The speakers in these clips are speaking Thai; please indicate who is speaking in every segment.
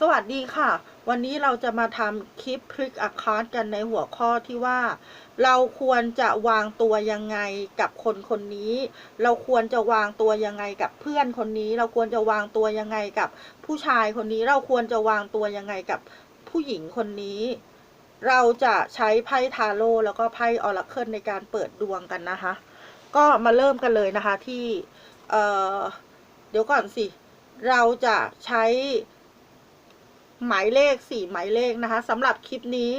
Speaker 1: สวัสดีค่ะ วันนี้เราจะมาทำคลิปพลิกอาคาร์ดกันในหัวข้อที่ว่า เราควรจะวางตัวยังไงกับคนคนนี้ เราควรจะวางตัวยังไงกับเพื่อนคนนี้ เราควรจะวางตัวยังไงกับผู้ชายคนนี้ เราควรจะวางตัวยังไงกับผู้หญิงคนนี้ เราจะใช้ไพ่ทาโร่แล้วก็ไพ่ออราเคิลในการเปิดดวงกันนะคะ ก็มาเริ่มกันเลยนะคะที่เเดี๋ยวก่อนสิ เราจะใช้ หมายเลขสี่หมายเลขนะคะสำหรับคลิปนี้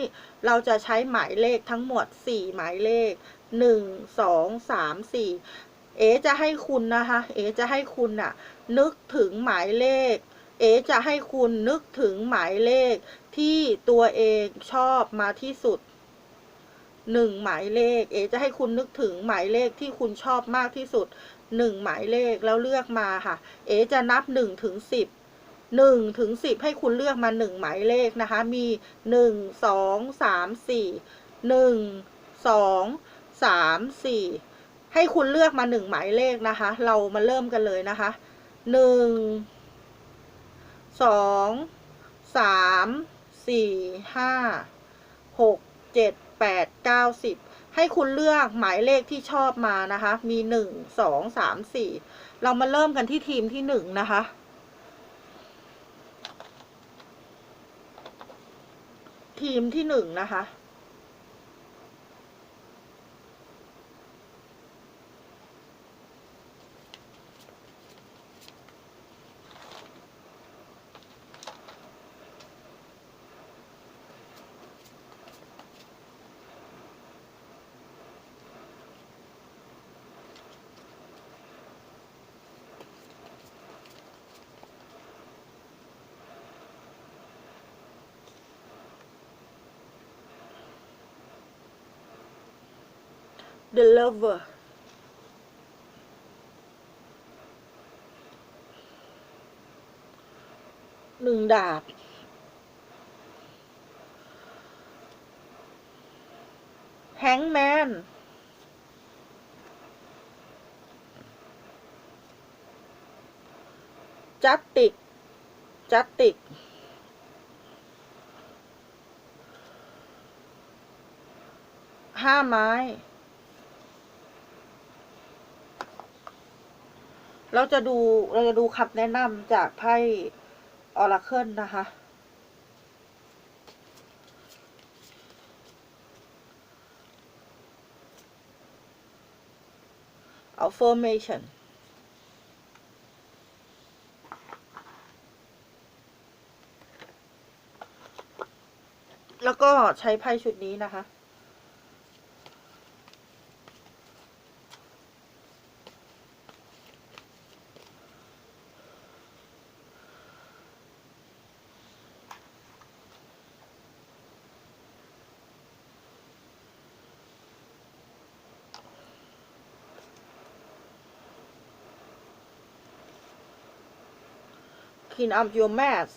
Speaker 1: เราจะใช้หมายเลขทั้งหมดสี่หมายเลขหนึ่งสองสามสี่เอจะให้คุณนะคะ เอจะให้คุณน่ะนึกถึงหมายเลข เอจะให้คุณนึกถึงหมายเลขที่ตัวเองชอบมาที่สุดหนึ่งหมายเลข เอจะให้คุณนึกถึงหมายเลขที่คุณชอบมากที่สุดหนึ่งหมายเลขแล้วเลือกมาค่ะ เอจะนับหนึ่งถึงสิบ หนึ่งถึงสิบให้คุณเลือกมาหนึ่งหมายเลขนะคะ มีหนึ่งสองสามสี่หนึ่งสองสามสี่ให้คุณเลือกมาหนึ่งหมายเลขนะคะ เรามาเริ่มกันเลยนะคะหนึ่งสองสามสี่ห้าหกเจ็ดแปดเก้าสิบให้คุณเลือกหมายเลขที่ชอบมานะคะ มีหนึ่งสองสามสี่เรามาเริ่มกันที่ทีมที่หนึ่งนะคะ ทีมที่หนึ่งนะคะ The Lover หนึ่งดาบแฮงแมนจัตติก จัตติก ห้าไม้ เราจะดูเราจะดูคำแนะนำจากไพ่ออราเคิลนะคะเอา formation แล้วก็ใช้ไพ่ชุดนี้นะคะ clean up your mess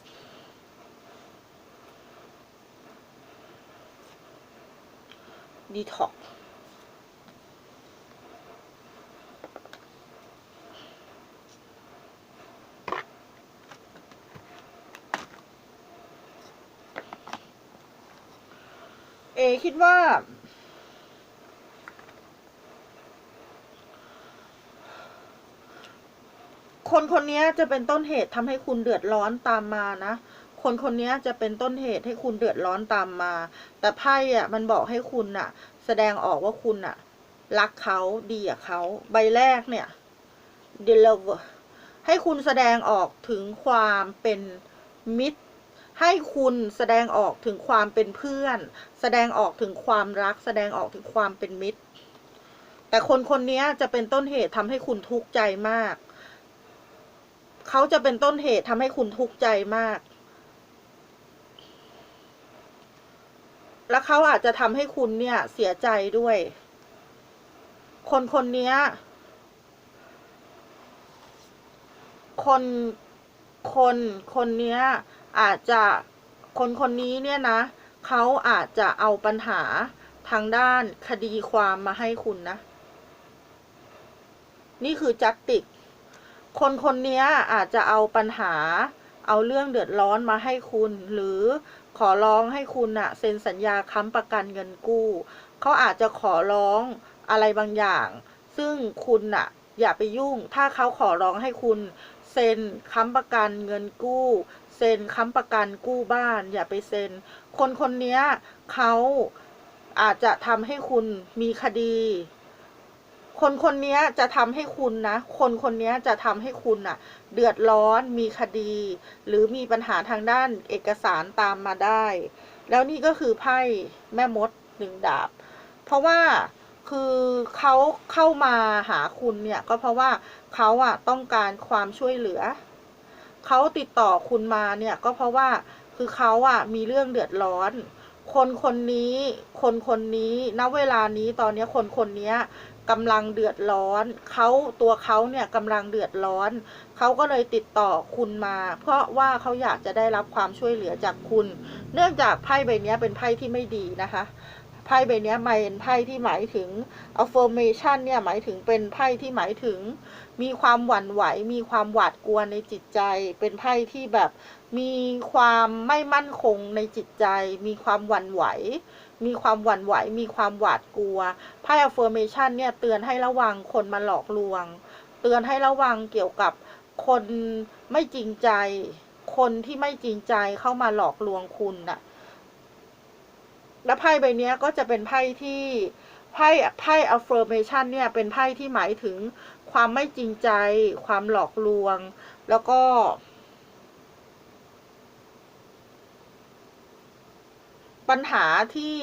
Speaker 1: ดีท็อกเอคิดว่า คนคนนี้จะเป็นต้นเหตุทำให้คุณเดือดร้อนตามมานะ คนคนนี้จะเป็นต้นเหตุให้คุณเดือดร้อนตามมา แต่ไพ่อะมันบอกให้คุณน่ะแสดงออกว่าคุณน่ะรักเขาดีกับเขาใบแรกเนี่ย d e l o v e r ให้คุณแสดงออกถึงความเป็นมิตร ให้คุณแสดงออกถึงความเป็นเพื่อน แสดงออกถึงความรัก แสดงออกถึงความเป็นมิตร แต่คนคนนี้จะเป็นต้นเหตุทำให้คุณทุกข์ใจมาก เขาจะเป็นต้นเหตุทำให้คุณทุกข์ใจมาก แล้วเขาอาจจะทำให้คุณเนี่ยเสียใจด้วย คนคนนี้คนคนคนเนี้ยอาจจะคนคนนี้เนี่ยนะเขาอาจจะเอาปัญหาทางด้านคดีความมาให้คุณนะ นี่คือจักติก คนคนนี้อาจจะเอาปัญหา เอาเรื่องเดือดร้อนมาให้คุณ หรือขอร้องให้คุณอะเซ็นสัญญาค้ำประกันเงินกู้ เขาอาจจะขอร้องอะไรบางอย่าง ซึ่งคุณอะอย่าไปยุ่ง ถ้าเขาขอร้องให้คุณเซ็นค้ำประกันเงินกู้ เซ็นค้ำประกันกู้บ้าน อย่าไปเซ็น คนคนนี้เขาอาจจะทำให้คุณมีคดี คนคนนี้จะทำให้คุณนะ คนคนนี้จะทำให้คุณน่ะเดือดร้อนมีคดี หรือมีปัญหาทางด้านเอกสารตามมาได้ แล้วนี่ก็คือไพ่แม่มดหนึ่งดาบ เพราะว่าคือเขาเข้ามาหาคุณเนี่ยก็เพราะว่าเขาอะต้องการความช่วยเหลือ เขาติดต่อคุณมาเนี่ยก็เพราะว่าคือเขาอะมีเรื่องเดือดร้อน คนคนนี้ คนคนนี้ณเวลานี้ตอนนี้คนคนนี้กำลังเดือดร้อนเขาตัวเขาเนี่ยกำลังเดือดร้อนเขาก็เลยติดต่อคุณมา เพราะว่าเขาอยากจะได้รับความช่วยเหลือจากคุณ เนื่องจากไพ่ใบนี้เป็นไพ่ที่ไม่ดีนะคะไพ่ใบนี้หมายเป็นไพ่ที่หมายถึง affirmation เนี่ยหมายถึงเป็นไพ่ที่หมายถึง มีความหวั่นไหว มีความหวาดกลัวในจิตใจ เป็นไพ่ที่แบบ มีความไม่มั่นคงในจิตใจ มีความหวั่นไหว มีความหวั่นไหว มีความหวาดกลัวไพ่ affirmation เนี่ยเตือนให้ระวังคนมาหลอกลวง เตือนให้ระวังเกี่ยวกับคนไม่จริงใจ คนที่ไม่จริงใจเข้ามาหลอกลวงคุณน่ะ และไพ่ใบนี้ก็จะเป็นไพ่ที่ไพ่ไพ่ affirmation เนี่ยเป็นไพ่ที่หมายถึงความไม่จริงใจ ความหลอกลวง แล้วก็ ปัญหาที่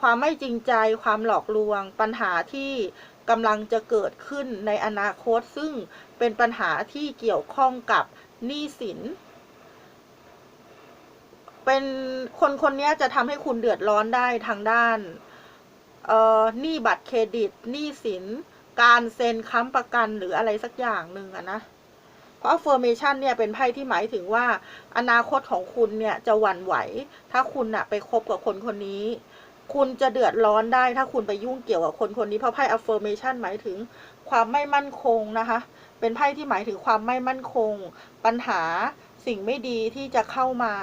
Speaker 1: ความไม่จริงใจความหลอกลวง ปัญหาที่กำลังจะเกิดขึ้นในอนาคต ซึ่งเป็นปัญหาที่เกี่ยวข้องกับหนี้สิน เป็นคนคนนี้จะทำให้คุณเดือดร้อนได้ทางด้านหนี้บัตรเครดิตหนี้สิน การเซ็นค้ำประกันหรืออะไรสักอย่างหนึ่งอะนะ ราะ affirmation เนี่ยเป็นไพ่ที่หมายถึงว่า อนาคตของคุณเนี่ยจะหวั่นไหว ถ้าคุณอะไปคบกับคนคนนี้ คุณจะเดือดร้อนได้ถ้าคุณไปยุ่งเกี่ยวกับคนคนนี้เพราะไพ่ affirmation หมายถึงความไม่มั่นคงนะคะ เป็นไพ่ที่หมายถึงความไม่มั่นคง ปัญหาสิ่งไม่ดีที่จะเข้ามา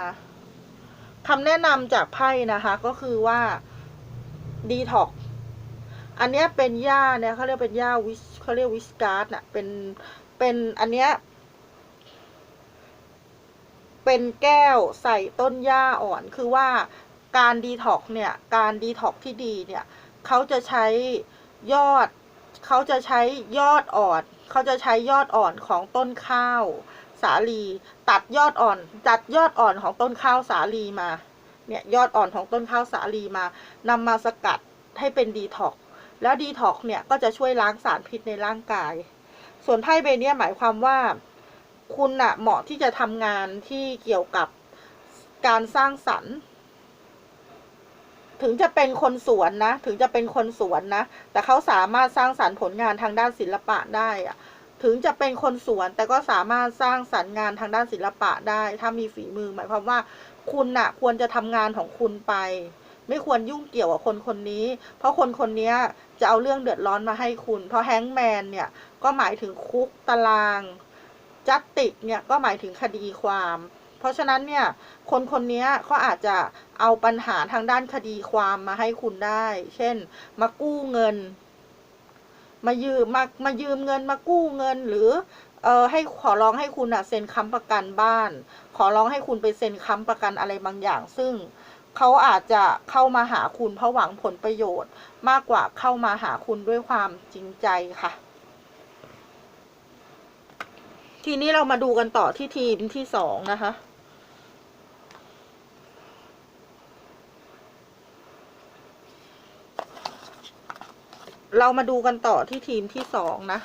Speaker 1: คำแนะนำจากไพ่นะคะก็คือว่า detox อันนี้เป็นหญ้าเนี่ยเขาเรียกเป็นหญ้าวิเขาเรียกวิสการ์ดน่ะเป็นเป็นอันเนี้ย เป็นแก้วใส่ต้นหญ้าอ่อน คือว่าการดีท็อกเนี่ย การดีท็อกที่ดีเนี่ยเขาจะใช้ยอด เขาจะใช้ยอดอ่อน เขาจะใช้ยอดอ่อนของต้นข้าวสาลี ตัดยอดอ่อนตัดยอดอ่อนของต้นข้าวสาลีมา เนี่ยยอดอ่อนของต้นข้าวสาลีมานำมาสกัดให้เป็นดีท็อกแล้วดีท็อกเนี่ยก็จะช่วยล้างสารพิษในร่างกาย ส่วนไพ่ใบเนี้ยหมายความว่า คุณน่ะเหมาะที่จะทำงานที่เกี่ยวกับการสร้างสรรค์ ถึงจะเป็นคนสวนนะ ถึงจะเป็นคนสวนนะ แต่เขาสามารถสร้างสรรค์ผลงานทางด้านศิลปะได้อะถึงจะเป็นคนสวนแต่ก็สามารถสร้างสรรค์งานทางด้านศิลปะได้ ถ้ามีฝีมือหมายความว่า คุณน่ะ ควรจะทำงานของคุณไป ไม่ควรยุ่งเกี่ยวกับคนคนนี้ เพราะคนคนนี้จะเอาเรื่องเดือดร้อนมาให้คุณ เพราะแฮงก์แมนเนี่ยก็หมายถึงคุกตาราง จัตติกเนี่ยก็หมายถึงคดีความ เพราะฉะนั้นเนี่ยคนคนนี้เขาอาจจะเอาปัญหาทางด้านคดีความมาให้คุณได้ เช่น มากู้เงิน มายืมมามายืมเงินมากู้เงินหรือเออให้ขอร้องให้คุณอะเซ็นค้ำประกันบ้าน ขอร้องให้คุณไปเซ็นค้ำประกันอะไรบางอย่าง ซึ่งเขาอาจจะเข้ามาหาคุณเพราะหวังผลประโยชน์ มากกว่าเข้ามาหาคุณด้วยความจริงใจค่ะ ทีนี้เรามาดูกันต่อที่ทีมที่สองนะคะ เรามาดูกันต่อที่ทีมที่สองนะ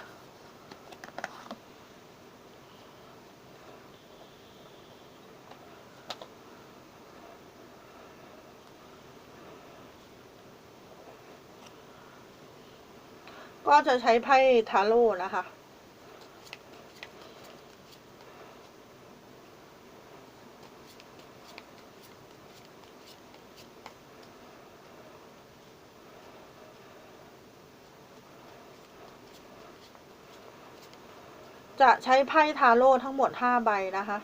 Speaker 1: ก็จะใช้ไพ่ทาโร่นะคะ จะใช้ไพ่ทาโร่ทั้งหมดห้าใบนะคะ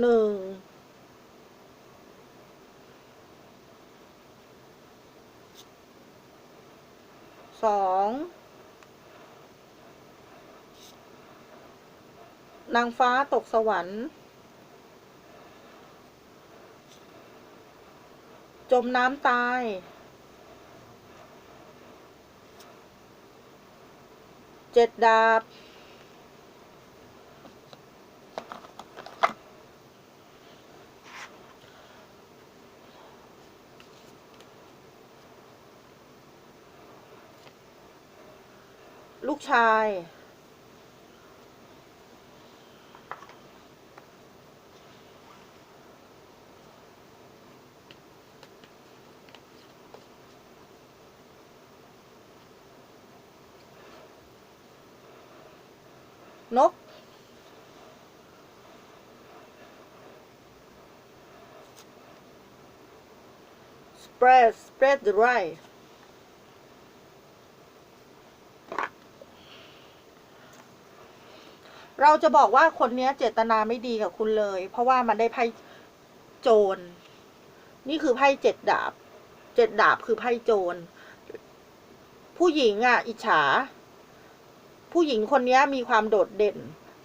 Speaker 1: หนึ่ง สองนางฟ้าตกสวรรค์ จมน้ำตาย เจ็ดดาบ ชาย นก spread spread the right เราจะบอกว่าคนเนี้ยเจตนาไม่ดีกับคุณเลย เพราะว่ามันได้ไพ่โจร นี่คือไพ่เจ็ดดาบ เจ็ดดาบคือไพ่โจร ผู้หญิงอะ อิจฉา ผู้หญิงคนนี้มีความโดดเด่น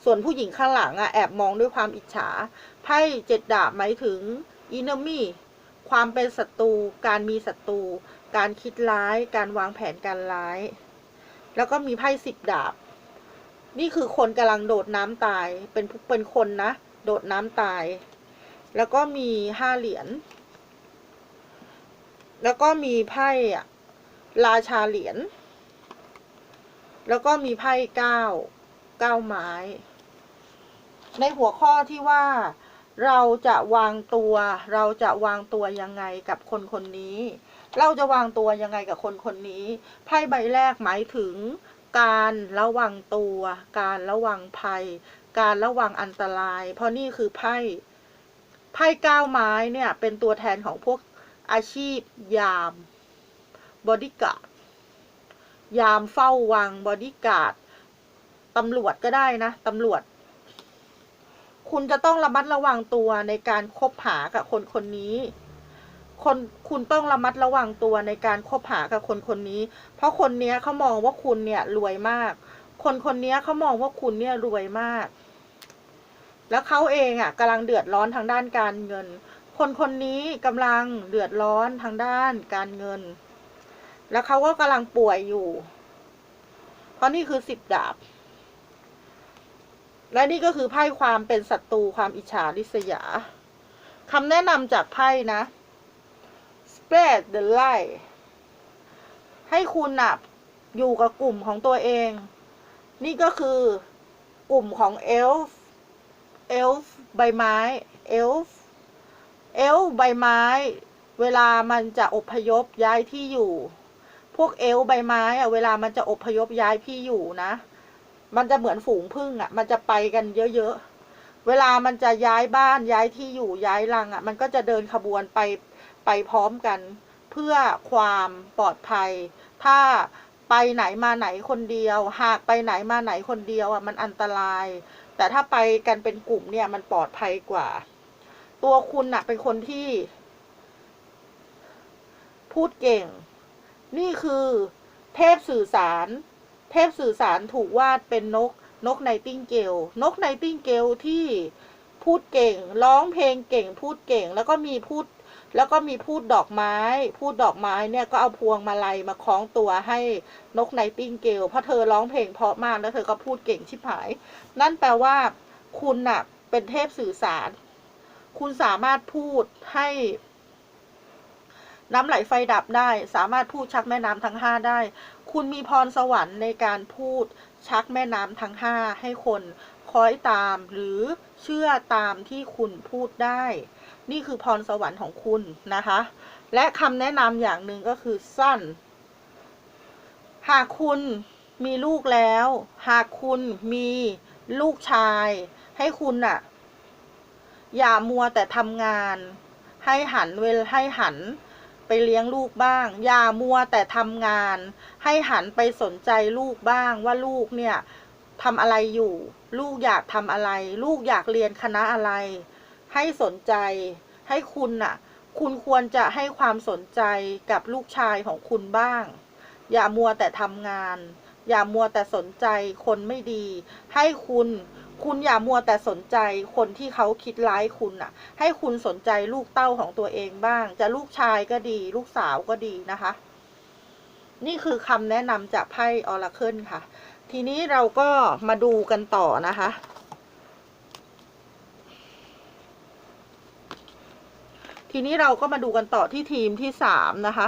Speaker 1: ส่วนผู้หญิงข้างหลังอะแอบมองด้วยความอิจฉา ไพ่เจ็ดดาบหมายถึง enemy ความเป็นศัตรู การมีศัตรู การคิดร้าย การวางแผนการร้าย แล้วก็มีไพ่สิบดาบ นี่คือคนกำลังโดดน้ำตาย เป็นเป็นคนนะ โดดน้ำตาย แล้วก็มีห้าเหรียญ แล้วก็มีไพ่อะราชาเหรียญ แล้วก็มีไพ่เก้า เก้าไม้ ในหัวข้อที่ว่าเราจะวางตัว เราจะวางตัวยังไงกับคนคนนี้ เราจะวางตัวยังไงกับคนคนนี้ ไพ่ใบแรกหมายถึง การระวังตัว การระวังภัย การระวังอันตราย เพราะนี่คือไพ่ ไพ่ก้าวไม้เนี่ย เป็นตัวแทนของพวกอาชีพ ยามบอดี้การ์ดยามเฝ้าวังบอดี้การ์ดตำรวจก็ได้นะตำรวจ คุณจะต้องระมัดระวังตัวในการคบหากับคนคนนี้ คนคุณต้องระมัดระวังตัวในการคบหากับคนคนนี้ เพราะคนเนี้ยเขามองว่าคุณเนี่ยรวยมาก คนคนเนี้ยเขามองว่าคุณเนี่ยรวยมาก แล้วเขาเองอะกำลังเดือดร้อนทางด้านการเงิน คนคนนี้กำลังเดือดร้อนทางด้านการเงิน แล้วเขาก็กำลังป่วยอยู่ เพราะนี่คือสิบดาบ และนี่ก็คือไพ่ความเป็นศัตรูความอิจฉาริษยาคำแนะนำจากไพ่นะ spread the light ให้คุณน่ะอยู่กับกลุ่มของตัวเอง นี่ก็คือกลุ่มของเอลฟ์เอลฟ์ใบไม้เอลฟ์เอลฟ์ใบไม้ เวลามันจะอพยพย้ายที่อยู่ พวกเอลฟ์ใบไม้อะเวลามันจะอพยพย้ายที่อยู่นะ มันจะเหมือนฝูงพึ่งอะมันจะไปกันเยอะๆเวลามันจะย้ายบ้านย้ายที่อยู่ย้ายรังอะมันก็จะเดินขบวนไป ไปพร้อมกัน เพื่อความปลอดภัย ถ้าไปไหนมาไหนคนเดียว หากไปไหนมาไหนคนเดียวอะมันอันตราย แต่ถ้าไปกันเป็นกลุ่มเนี่ยมันปลอดภัยกว่า ตัวคุณน่ะเป็นคนที่ พูดเก่ง นี่คือเทพสื่อสาร เทพสื่อสารถูกวาดเป็นนก นกไนติงเกล นกไนติงเกลที่พูดเก่ง ร้องเพลงเก่ง พูดเก่ง แล้วก็มีพูด แล้วก็มีพูดดอกไม้ พูดดอกไม้เนี่ยก็เอาพวงมาลัยมาคล้องตัวให้นกไนติงเกลเพราะเธอร้องเพลงเพราะมากแล้วเธอก็พูดเก่งชิบหาย นั่นแปลว่า คุณน่ะ เป็นเทพสื่อสาร คุณสามารถพูดให้ น้ำไหลไฟดับได้ สามารถพูดชักแม่น้ำทั้งห้าได้ คุณมีพรสวรรค์ในการพูดชักแม่น้ำทั้งห้าให้คนคอยตามหรือเชื่อตามที่คุณพูดได้ นี่คือพรสวรรค์ของคุณนะคะ และคำแนะนำอย่างหนึ่งก็คือสั้น หากคุณมีลูกแล้ว หากคุณมีลูกชาย ให้คุณน่ะอย่ามัวแต่ทำงาน ให้หันเวลให้หันไปเลี้ยงลูกบ้าง อย่ามัวแต่ทำงาน ให้หันไปสนใจลูกบ้างว่าลูกเนี่ยทำอะไรอยู่ ลูกอยากทำอะไร ลูกอยากเรียนคณะอะไร ให้สนใจ ให้คุณน่ะ คุณควรจะให้ความสนใจกับลูกชายของคุณบ้าง อย่ามัวแต่ทำงาน อย่ามัวแต่สนใจคนไม่ดี ให้คุณ คุณอย่ามัวแต่สนใจคนที่เขาคิดร้ายคุณน่ะ ให้คุณสนใจลูกเต้าของตัวเองบ้าง จะลูกชายก็ดี ลูกสาวก็ดีนะคะ นี่คือคำแนะนำจากไพ่ออราเคิลค่ะ ทีนี้เราก็มาดูกันต่อนะคะ ทีนี้เราก็มาดูกันต่อที่ทีมที่สามนะคะ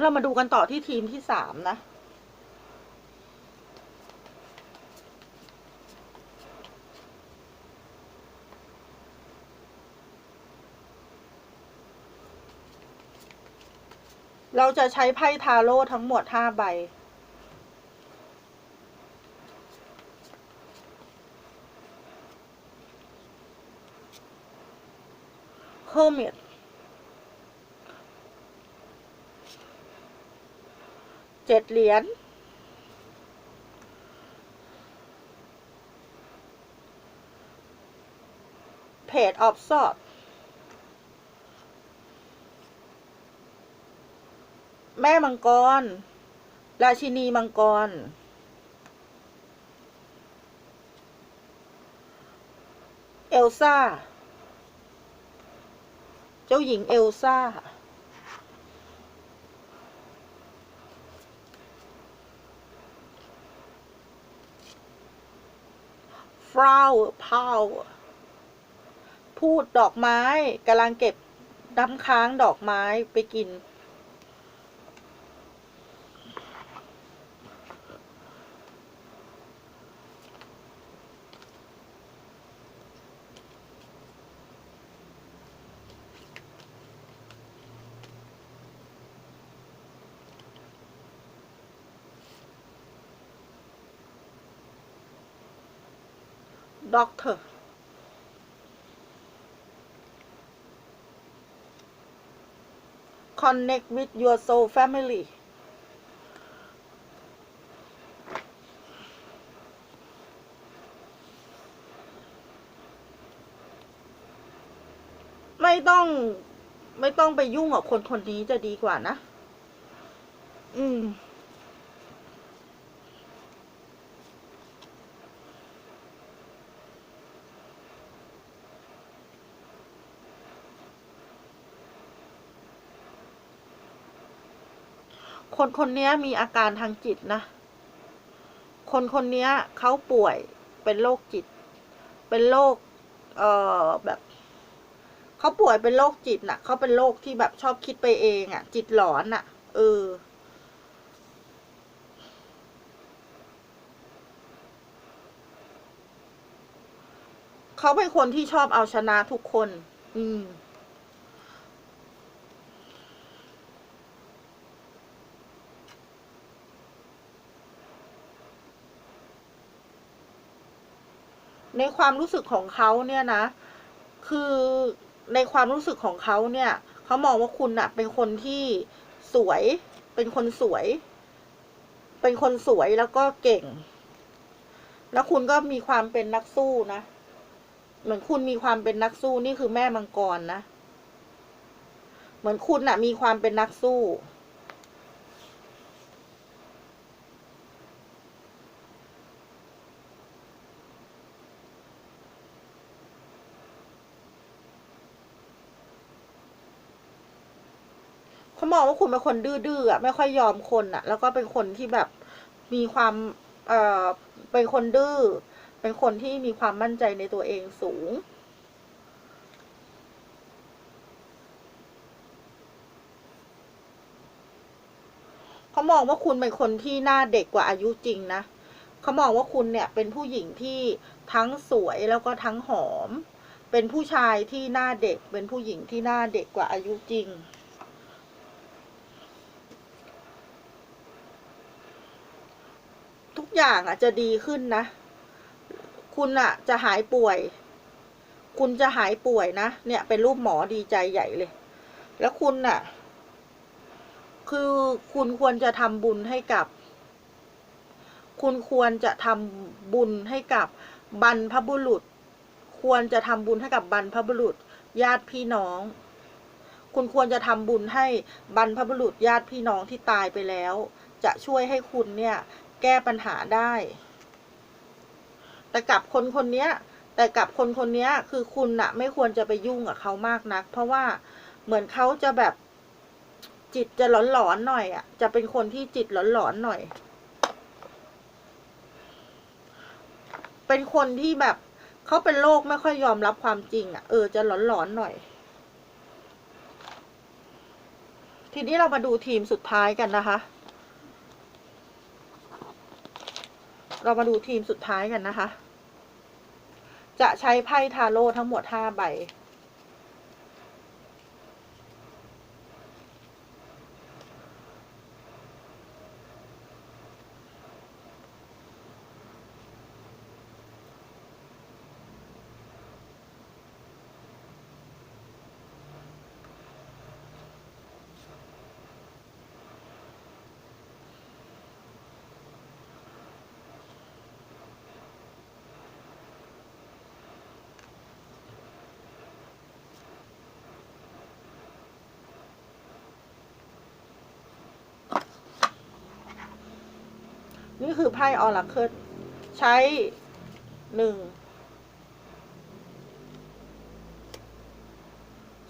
Speaker 1: เรามาดูกันต่อที่ทีมที่สามนะ เราจะใช้ไพ่ทาโร่ทั้งหมดห้าใบ Hermit เจ็ดเหรียญเพจออฟซอด แม่มังกร ราชินีมังกร เอลซ่า เจ้าหญิงเอลซ่า flower power พูดดอกไม้กำลังเก็บน้ำค้างดอกไม้ไปกิน doctor connect with your soul family ไม่ต้องไม่ต้องไปยุ่งกับคนคนนี้จะดีกว่านะ อืม คนคนนี้มีอาการทางจิตนะ คนคนนี้เขาป่วยเป็นโรคจิต เป็นโรคเอ่อแบบเขาป่วยเป็นโรคจิตน่ะเขาเป็นโรคที่แบบชอบคิดไปเองอะ่ะ จิตหลอนอะ่ะ เออเขาเป็นคนที่ชอบเอาชนะทุกคน อืม ในความรู้สึกของเขาเนี่ยนะ คือในความรู้สึกของเขาเนี่ยเขามองว่าคุณอะเป็นคนที่สวย เป็นคนสวย เป็นคนสวยแล้วก็เก่ง แล้วคุณก็มีความเป็นนักสู้นะ เหมือนคุณมีความเป็นนักสู้นี่คือแม่มังกรนะ เหมือนคุณอะมีความเป็นนักสู้ องว่าคุณเป็นคนดื้อๆอะไม่ค่อยยอมคนอะ แล้วก็เป็นคนที่แบบมีความเอ่อเป็นคนดื้อเป็นคนที่มีความมั่นใจในตัวเองสูง เขามองว่าคุณเป็นคนที่หน้าเด็กกว่าอายุจริงนะเขามองว่าคุณเนี่ยเป็นผู้หญิงที่ทั้งสวยแล้วก็ทั้งหอม เป็นผู้ชายที่หน้าเด็ก เป็นผู้หญิงที่หน้าเด็กกว่าอายุจริง ทุก อย่างอะจะดีขึ้นนะ คุณอะ จะหายป่วย คุณจะหายป่วยนะ เนี่ยเป็นรูปหมอดีใจใหญ่เลย แล้วคุณน่ะ คือคุณควรจะทำบุญให้กับ คุณควรจะทำบุญให้กับบรรพบุรุษ ควรจะทำบุญให้กับบรรพบุรุษ ญาติพี่น้อง คุณควรจะทำบุญให้บรรพบุรุษญาติพี่น้องที่ตายไปแล้วจะช่วยให้คุณเนี่ย แก้ปัญหาได้ แต่กับคนคนนี้แต่กับคนคนนี้คือคุณน่ะไม่ควรจะไปยุ่งกับเขามากนัก เพราะว่าเหมือนเขาจะแบบจิตจะหลอนๆหน่อยอะจะเป็นคนที่จิตหลอนๆหน่อย เป็นคนที่แบบเขาเป็นโรคไม่ค่อยยอมรับความจริงอะเออจะหลอนๆหน่อย ทีนี้เรามาดูทีมสุดท้ายกันนะคะ เรามาดูทีมสุดท้ายกันนะคะ จะใช้ไพ่ทาโร่ทั้งหมดห้าใบ นี่คือไพ่ออราเคิลใช้หนึ่ง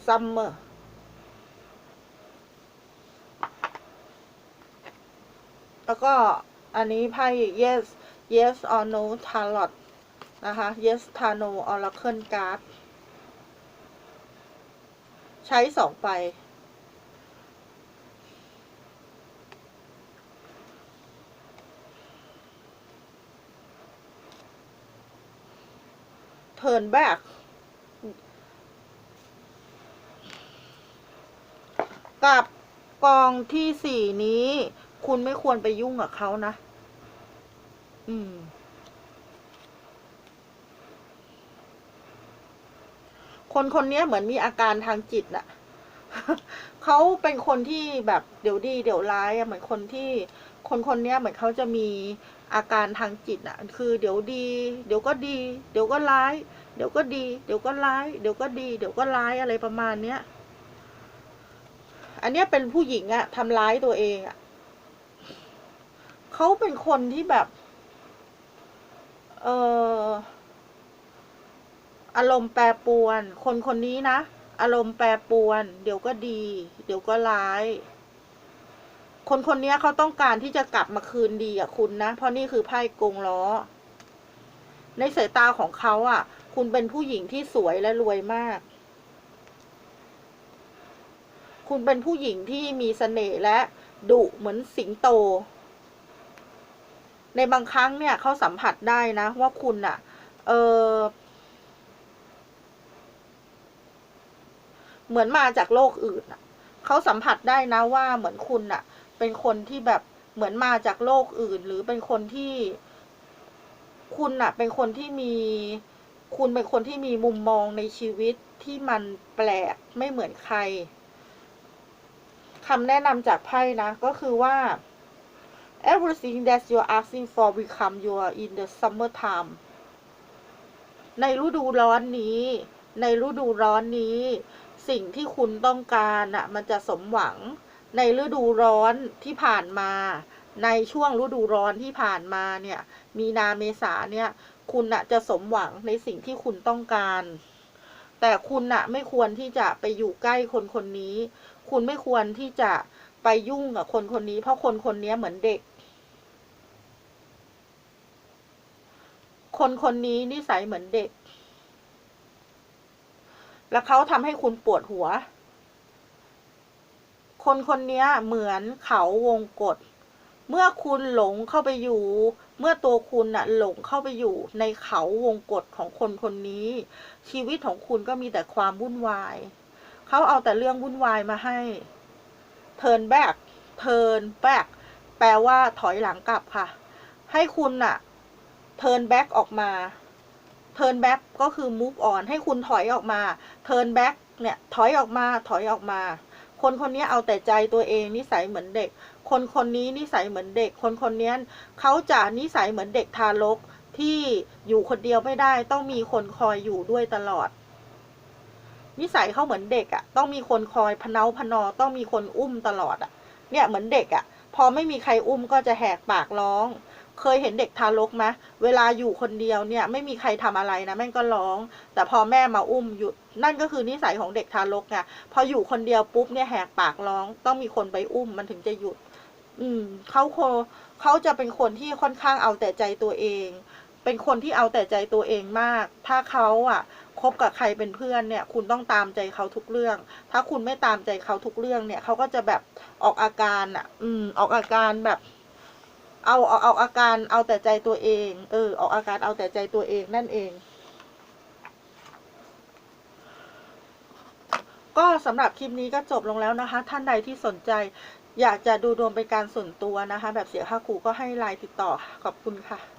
Speaker 1: ซัมเมอร์แล้วก็อันนี้ไพ่ yes yes or no tarot นะคะ yes tar no oracle card ใช้สองใบ turn back กับกองที่สี่นี้ คุณไม่ควรไปยุ่งกับเขานะ อืม คนคนนี้เหมือนมีอาการทางจิตน่ะเขาเป็นคนที่แบบเดี๋ยวดี เดี๋ยวร้ายอะเหมือนคนที่คนคนนี้เหมือนเขาจะมี อาการทางจิตอะคือเดี๋ยวดี เดี๋ยวก็ดี เดี๋ยวก็ร้าย เดี๋ยวก็ดี เดี๋ยวก็ร้าย เดี๋ยวก็ดี เดี๋ยวก็ร้ายอะไรประมาณเนี้ย อันเนี้ยเป็นผู้หญิงอะทำร้ายตัวเองอะเขาเป็นคนที่แบบ เอออารมณ์แปรปรวน คนคนนี้นะ อารมณ์แปรปรวน เดี๋ยวก็ดี เดี๋ยวก็ร้าย คนคนนี้เขาต้องการที่จะกลับมาคืนดีกับคุณนะ เพราะนี่คือไพ่กงล้อ ในสายตาของเขาอะ คุณเป็นผู้หญิงที่สวยและรวยมาก คุณเป็นผู้หญิงที่มีเสน่ห์และดุเหมือนสิงโต ในบางครั้งเนี่ยเขาสัมผัสได้นะ ว่าคุณอะ เออเหมือนมาจากโลกอื่นเขาสัมผัสได้นะว่าเหมือนคุณอะ เป็นคนที่แบบเหมือนมาจากโลกอื่น หรือเป็นคนที่ คุณอะเป็นคนที่มี คุณเป็นคนที่มีมุมมองในชีวิตที่มันแปลกไม่เหมือนใครคำแนะนำจากไพ่นะก็คือว่า everything that you're asking for will come your in the summertime ในฤดูร้อนนี้ ในฤดูร้อนนี้ สิ่งที่คุณต้องการอะมันจะสมหวัง ในฤดูร้อนที่ผ่านมา ในช่วงฤดูร้อนที่ผ่านมาเนี่ย มีนาเมษาเนี่ย คุณน่ะจะสมหวังในสิ่งที่คุณต้องการ แต่คุณน่ะไม่ควรที่จะไปอยู่ใกล้คนคนนี้ คุณไม่ควรที่จะไปยุ่งกับคนคนนี้ เพราะคนคนนี้เหมือนเด็ก คนคนนี้นิสัยเหมือนเด็ก แล้วเขาทำให้คุณปวดหัว คนคนนี้เหมือนเขาวงกฏเมื่อคุณหลงเข้าไปอยู่ เมื่อตัวคุณน่ะหลงเข้าไปอยู่ในเขาวงกฏของคนคนนี้ ชีวิตของคุณก็มีแต่ความวุ่นวาย เขาเอาแต่เรื่องวุ่นวายมาให้ turn back turn back แปลว่าถอยหลังกลับค่ะ ให้คุณน่ะ turn back ออกมา turn back ก็คือ move on ให้คุณถอยออกมา turn back เนี่ย ถอยออกมา ถอยออกมา คนคนนี้เอาแต่ใจตัวเองนิสัยเหมือนเด็ก คนคนนี้นิสัยเหมือนเด็ก คนคนนี้เขาจะนิสัยเหมือนเด็กทารกที่อยู่คนเดียวไม่ได้ต้องมีคนคอยอยู่ด้วยตลอด นิสัยเขาเหมือนเด็กอะ่ะ ต้องมีคนคอยพเนาพนอต้องมีคนอุ้มตลอดอะ่ะ เนี่ยเหมือนเด็กอะ่ะ พอไม่มีใครอุ้มก็จะแหกปากร้อง เคยเห็นเด็กทารกไหมเวลาอยู่คนเดียวเนี่ยไม่มีใครทำอะไรนะแม่งก็ร้อง แต่พอแม่มาอุ้มหยุดนั่นก็คือนิสัยของเด็กทารกไงพออยู่คนเดียวปุ๊บเนี่ยแหกปากร้อง ต้องมีคนไปอุ้มมันถึงจะหยุด อืมเขาโคเขาจะเป็นคนที่ค่อนข้างเอาแต่ใจตัวเอง เป็นคนที่เอาแต่ใจตัวเองมาก ถ้าเขาอะคบกับใครเป็นเพื่อนเนี่ย คุณต้องตามใจเขาทุกเรื่อง ถ้าคุณไม่ตามใจเขาทุกเรื่องเนี่ยเขาก็จะแบบออกอาการอะ อืม ออกอาการแบบ เอาเอาเอาอาการเอาแต่ใจตัวเอง เออ ออกอาการเอาแต่ใจตัวเองนั่นเอง ก็สำหรับคลิปนี้ก็จบลงแล้วนะคะ ท่านใดที่สนใจ อยากจะดูดวงเป็นการส่วนตัวนะคะ แบบเสียค่าครูก็ให้ไลน์ติดต่อขอบคุณค่ะ